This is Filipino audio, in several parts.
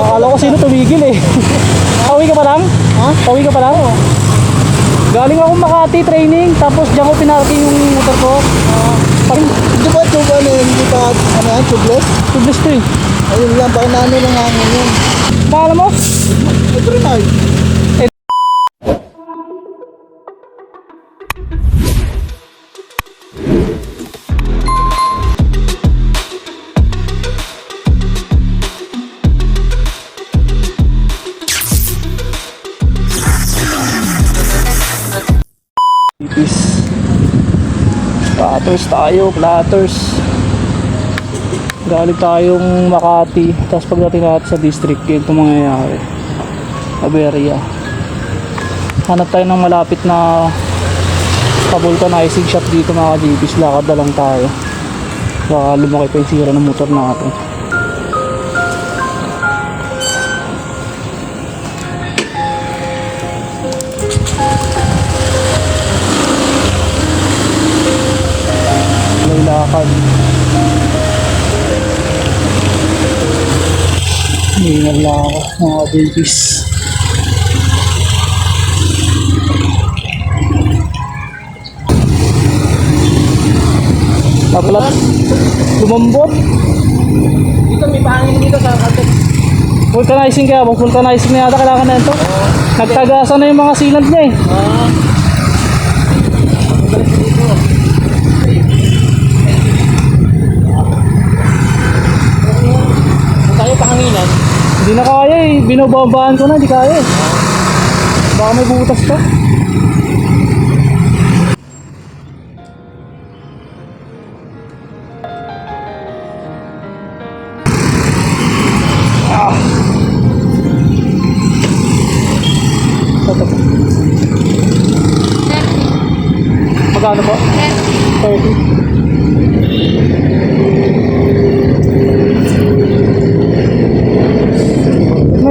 Akala ko sino tumigil eh. Pauwi ka pa lang? Ha? Pauwi ka pa lang? Galing ako Makati training, tapos diyan ko pinarking yung motor ko. Pag Di ba tube ano yun? Di ba ano yan? Tubeless? tubeless to eh. Ayun lang. Baka nano lang hangin yun. Pangalan mo? Ito rin ay. Platters tayo, platters. Galing tayong Makati, tapos pagdating natin sa district, yun itong mangyayari. Aberia. Hanap tayo ng malapit na pa-vulcanizing shop dito mga ka-GPs. Lakad na lang tayo. Baka lumaki pa yung sira ng motor natin. Lakad. Hingal lang ako mga babies. Napalat. Lumambot. Dito may pangin dito sa kagat. Vulcanizing kaya ba? Vulcanizing na yata kailangan na ito. Nagtagasan na yung mga sealant niya eh. Ah. Magalit dito. Kung tayo pahanginan, Hindi na kaya eh. Binobombahan ko na, hindi kaya eh. Baka may butas pa. Ah. Po. Magkano po? 30.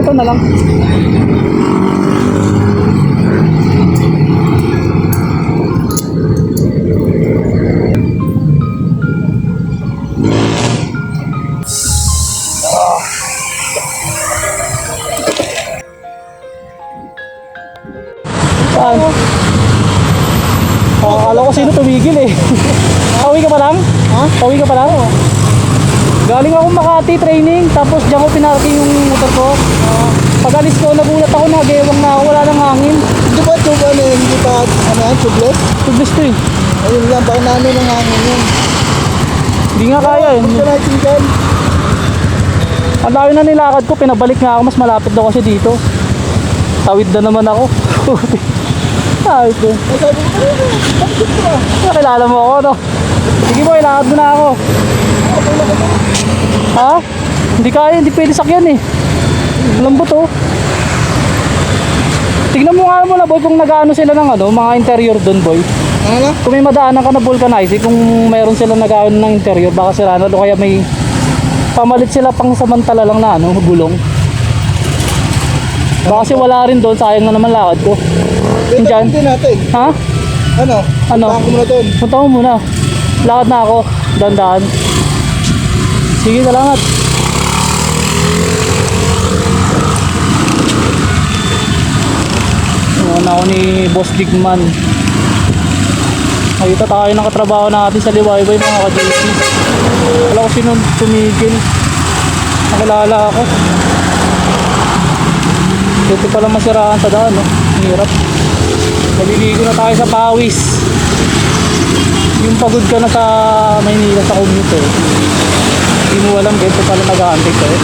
Ito na lang. Saan? Oh, akala ko sino tumigil eh. Pauwi ka pa lang? Ha? Pauwi ka pa lang? Galing ako Makati training, tapos diyan ko pinarking yung motor ko. Pag alis ko, nagulat ako na gewang na ako, wala nang hangin. di ba tube ano yun? Di ba ano yan? Tubeless? Tubeless to eh. Ayun lang. Baka nano lang hangin yun. Hindi nga kaya eh. Vulcanizing dyan. Ang layo na nilakad ko, pinabalik nga ako, mas malapit daw kasi dito. Tawid na naman ako. Tawid ko. Nakilala mo ako, no? Sige mo, ilakad mo na ako. Ha? Hindi kaya, hindi pwede sakyan eh. Lambot oh. Tignan mo nga muna boy kung nag-ano sila ng ano, mga interior doon boy. Ano? Kung may madaanan ka na vulcanizing, kung mayroon sila nag-ano ng interior, baka sila ano, kaya may pamalit sila pang samantala lang na ano, gulong. Baka kasi wala rin doon, sayang na naman lakad ko. Dito Diyan. natin. Ha? Ano? Ano? Baka mo na doon. Punta mo muna. Lakad na ako. Dandaan. Sige, salamat. Una ako ni Boss Digman. Nakita tayo ng katrabaho natin sa Liwayway mga ka-JC. Wala ko sino tumigil. Nakilala ako. Dito pala masiraan sa daan, no? Hirap. Naliligo na tayo sa pawis yung pagod ka na sa Maynila sa commute eh. Hindi mo alam ganito pala nag-aantay ka eh.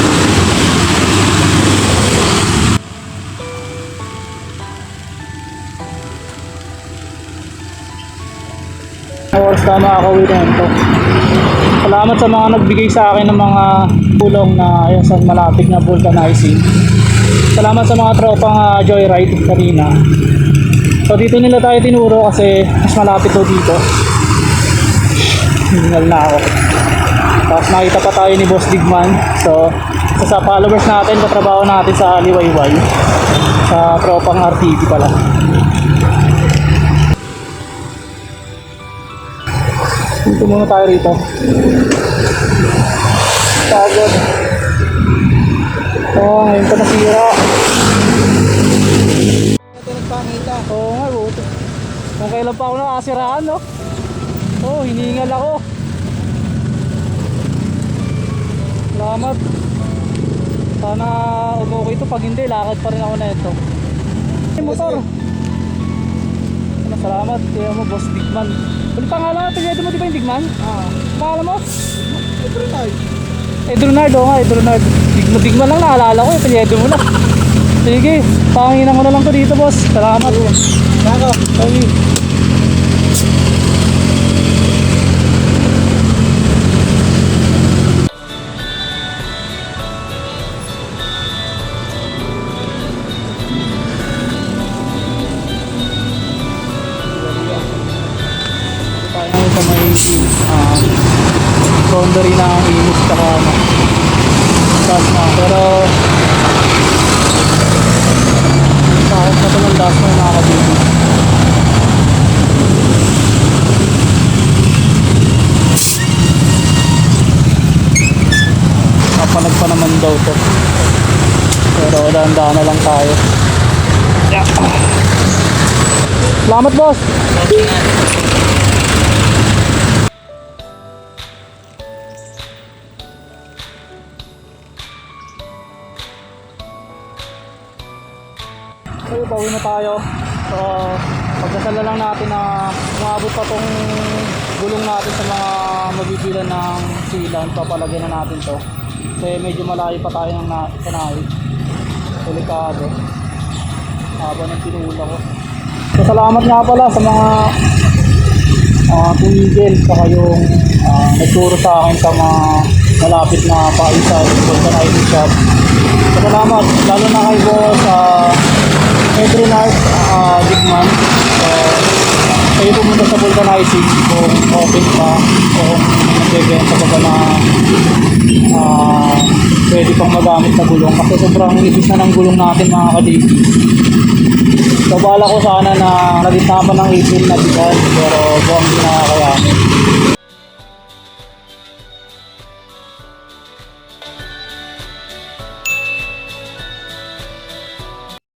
Oras na makakauwi na ito. Salamat sa mga nagbigay sa akin ng mga tulong na ayun, sa malapit na vulcanizing. Salamat sa mga tropang ah, joyride kanina. So dito nila tayo tinuro kasi mas malapit daw dito. Hingal na ako. Nakita pa tayo ni Boss Digman. So, isa sa followers natin, katrabaho natin sa Liwayway. Sa tropang RTP pala. Dito muna tayo rito. Pagod. Oo, ngayon pa nasira. Ito. Oo nga, buti. Kung kailan pa ako nakasiraan, no? Oo, hiningal ako. Salamat. Sana umukay ito. Pag hindi, lakad pa rin ako na ito. Yung motor. Ano, Salamat. Kaya mo, Boss Bigman. Ano pangalan mo? Pinyedo mo di ba yung Bigman? Ah. Pangalan mo? Ay. Edronard, oo nga, Edronard. Bigman, Bigman lang naalala ko, eh. pinyedo mo na. Sige, panginan ko na lang to dito, boss. Salamat. Nako. Sabi. May uh, boundary na inis tsaka ano Dasma pero kahit na ito ng Dasma yung nakakabili Kapalag pa naman daw to. Pero dahan-dahan na lang tayo. Yeah. Salamat boss Na tayo. So, pagdasal na lang natin na umabot pa tong gulong natin sa mga mabibilan ng silan. Papalagyan na natin to. Kasi medyo malayo pa tayo ng na sanayi. Delikado. Haba ng pinula ko. So, salamat nga pala sa mga uh, tumigil saka yung ah, nagturo sa akin sa mga malapit na paisa vulcanizing shop. So, salamat lalo na kay boss sa Edrinard uh, Digman. So, kayo pumunta sa vulcanizing kung open pa o nagbebenta pa ba na ah, pwede pang magamit na gulong kasi sobrang nipis na ng gulong natin mga kadigi. So bala ko sana na nagitama ng April na bigas pero buwang di nakakayanin.